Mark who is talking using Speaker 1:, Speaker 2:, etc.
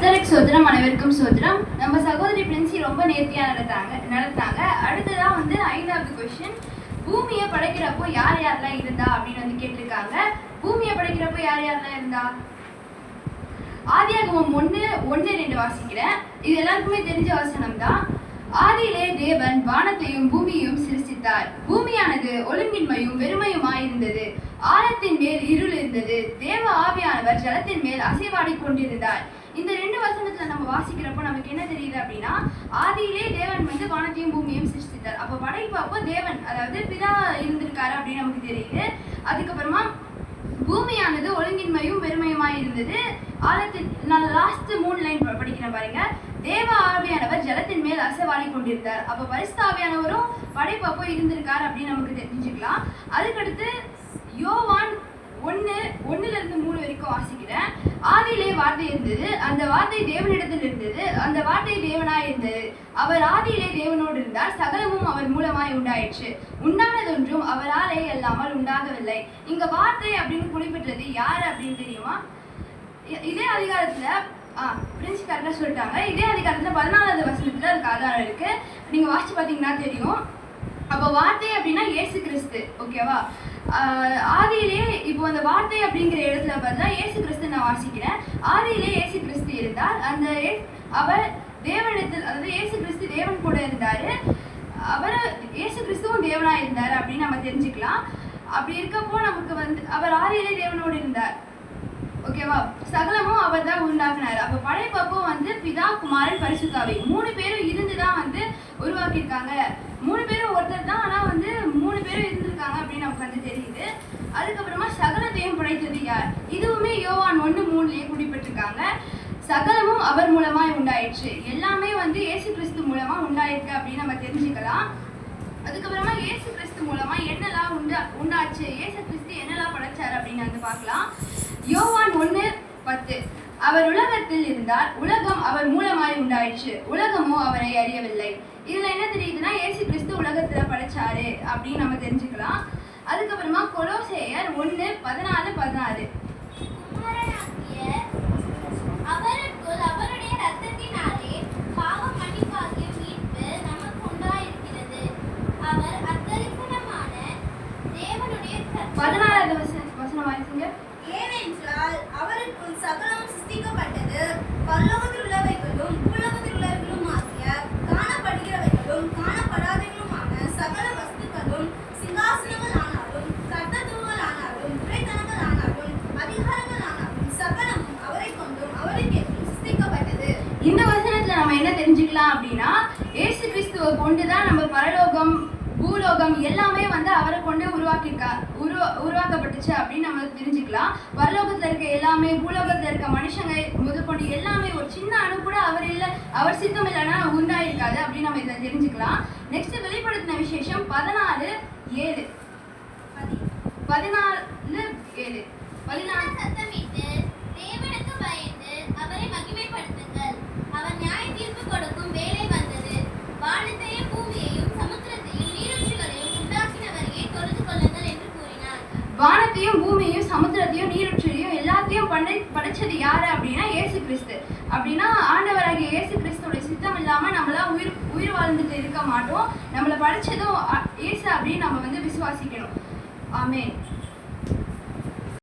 Speaker 1: கத்தருக்கு சோதனம் அனைவருக்கும் சோதனம் நம்ம சகோதரி பிரின்சி ரொம்ப நேர்த்தியா நடத்தாங்க நடத்தாங்க. அடுத்ததான் வந்து ஐந்தாவது கொஸ்டின் பூமியை படைக்கிறப்போ யார் யாரெல்லாம் இருந்தா அப்படின்னு வந்து கேட்டிருக்காங்க. பூமியை படைக்கிறப்போ யார் யாரெல்லாம் இருந்தா? ஆதியாகமம் ஒன்று ஒன்று ரெண்டு வாசிக்கிறேன். இது எல்லாருக்குமே தெரிஞ்ச வசனம் தான் ஆதியிலே தேவன் வானத்தையும் பூமியையும் சிருஷ்டித்தார். பூமியானது ஒழுங்கின்மையும் வெறுமையுமாயிருந்தது. ஆழத்தின் மேல் இருள் இருந்தது. தேவ ஆவியானவர் ஜலத்தின் மேல் அசைவாடி கொண்டிருந்தார். இந்த ரெண்டு வசனத்துல நம்ம வாசிக்கிறப்போ நமக்கு என்ன தெரியுது அப்படின்னா ஆதியிலே தேவன் வந்து வானத்தையும் பூமியையும் சிருஷ்டித்தார். அப்போ படைப்பு அப்போ தேவன் அதாவது பிதா இருந்திருக்காரு அப்படின்னு நமக்கு தெரியுது. அதுக்கப்புறமா பூமியானது ஒழுங்கின்மையும் பெருமையுமாய் இருந்தது. ஆழத்தில் நான் லாஸ்ட் மூணு லைன் படிக்கிறேன் பாருங்க. தேவ ஆவியானவர் ஜலத்தின் மேல் அசைவாடி கொண்டிருந்தார். அப்ப பரிசுத்த ஆவியானவரும் படைப்பு இருந்திருக்கார் அப்படின்னு நமக்கு தெரிஞ்சுக்கலாம். அதுக்கடுத்து யோவான் ஒன்று ஒன்னுல இருந்து மூணு வரைக்கும் வாசிக்கிறேன். ஆதியிலே வார்த்தை இருந்தது அந்த வார்த்தை தேவனிடத்தில் இருந்தது அந்த வார்த்தை தேவனாய் இருந்தது அவர் ஆதியிலே தேவனோடு இருந்தார் சகலமும் அவர் மூலமாய் உண்டாயிற்று. உண்டானதொன்றும் அவராலே அல்லாமல் உண்டாகவில்லை. இங்க வார்த்தை அப்படின்னு குறிப்பிட்டது யார் அப்படின்னு தெரியுமா? இதே அதிகாரத்துல பிரிஞ்சு பிரின்ஸ் கரெக்டாக சொல்லிட்டாங்க. இதே அதிகாரத்தில் பதினாலாவது வசனத்தில் அதுக்கு ஆதாரம் இருக்கு. நீங்க வாசித்து பார்த்தீங்கன்னா தெரியும். அப்போ வார்த்தை அப்படின்னா ஏசு கிறிஸ்து ஓகேவா ஆதியிலே இப்போ அந்த வார்த்தை அப்படிங்கிற இடத்துல பார்த்தா ஏசு கிறிஸ்து நான் வாசிக்கிறேன். ஆதியிலே இயேசு கிறிஸ்து இருந்தார். அந்த அவர் தேவனிடத்தில் அதாவது ஏசு கிறிஸ்து தேவன் கூட இருந்தாரு. அவர் ஏசு கிறிஸ்துவும் தேவனாக இருந்தார் அப்படின்னு நம்ம தெரிஞ்சுக்கலாம். அப்படி இருக்கப்போ நமக்கு வந்து அவர் ஆதியிலே தேவனோடு இருந்தார். ஓகேவா சகலமும் அவர் தான் உண்டாக்குனார். அப்போ படைப்பப்போ வந்து பிதா குமாரன் பரிசுத்தாவை. மூணு பேரும் இருந்து தான் வந்து உருவாக்கியிருக்காங்க. மூணு பேரும் ஒருத்தர் தான் ஆனா வந்து மூணு பேரும் இருந்திருக்காங்க அப்படின்னு நமக்கு வந்து தெரியுது அதுக்கப்புறமா சகலத்தையும் படைத்தது யார்? இதுவுமே யோவான் ஒன்று மூணுலேயே குறிப்பிட்டிருக்காங்க. சகலமும் அவர் மூலமாய் உண்டாயிடுச்சு எல்லாமே வந்து இயேசு கிறிஸ்து மூலமா உண்டாயிருக்கு அப்படின்னு நம்ம தெரிஞ்சுக்கலாம். அதுக்கப்புறமா இயேசு கிறிஸ்து மூலமா என்னெல்லாம் உண்டா உண்டாச்சு? இயேசு கிறிஸ்து என்னெல்லாம் படைச்சார் அப்படின்னு வந்து பார்க்கலாம். யோவான் ஒன்று பத்து. அவர் உலகத்தில் இருந்தார் உலகம் அவர் மூலமாய் உண்டாயிடுச்சு உலகமோ அவரை அறியவில்லை. இதுல என்ன தெரியுதுன்னா இயேசு கிறிஸ்து உலகத்துல படைச்சாரு அப்படின்னு நம்ம தெரிஞ்சுக்கலாம். கொலோசேயர் ஒண்ணு பதினாலு பதினாறு
Speaker 2: அவருக்குள் அவருடைய இரத்தத்தினாலே பாவ மன்னிப்பாகிய மீட்பு நமக்கு உண்டாயிருக்கிறது. அவர் அத்தரிசனமான தேவனுடைய.
Speaker 1: பதினாலாவது வசனம் வாசிங்க
Speaker 3: ஏனென்றால் அவருக்குள் சகலம் சிருஷ்டிக்கப்பட்டது பரலோகத்தில்
Speaker 1: இந்த வசனத்துல நம்ம என்ன தெரிஞ்சுக்கலாம் அப்படின்னா ஏசு கிறிஸ்துவை கொண்டு தான் நம்ம பரலோகம் பூலோகம் எல்லாமே வந்து அவரை கொண்டு உருவாக்கியிருக்கா உருவா உருவாக்கப்பட்டுச்சு அப்படின்னு நம்ம தெரிஞ்சுக்கலாம். பரலோகத்துல இருக்க எல்லாமே பூலோகத்துல இருக்க மனுஷங்க முதற்கொண்டு எல்லாமே ஒரு சின்ன அணு கூட அவர் இல்லை அவர் சித்தம் இல்லைன்னா உண்டாயிருக்காது அப்படின்னு நம்ம இதை தெரிஞ்சுக்கலாம். நெக்ஸ்ட் வெளிப்படுத்தின விசேஷம் பதினாலு ஏழு. பதினாலு ஏழு. பதினாலு.
Speaker 2: சத்தமிட்டு வானத்தையும் பூமியையும் சமுத்திரத்தையும்
Speaker 1: நீருற்றையும் எல்லாத்தையும் படை படைச்சது யாரு அப்படின்னா ஏசு கிறிஸ்து. அப்படின்னா ஆண்டவராகிய இயேசு கிறிஸ்துடைய சித்தம் இல்லாம நம்மளாம் உயிர் உயிர் வாழ்ந்துட்டு இருக்க மாட்டோம். நம்மளை படைச்சதும் அ- இயேசு அப்படின்னு நம்ம வந்து விசுவாசிக்கணும். ஆமே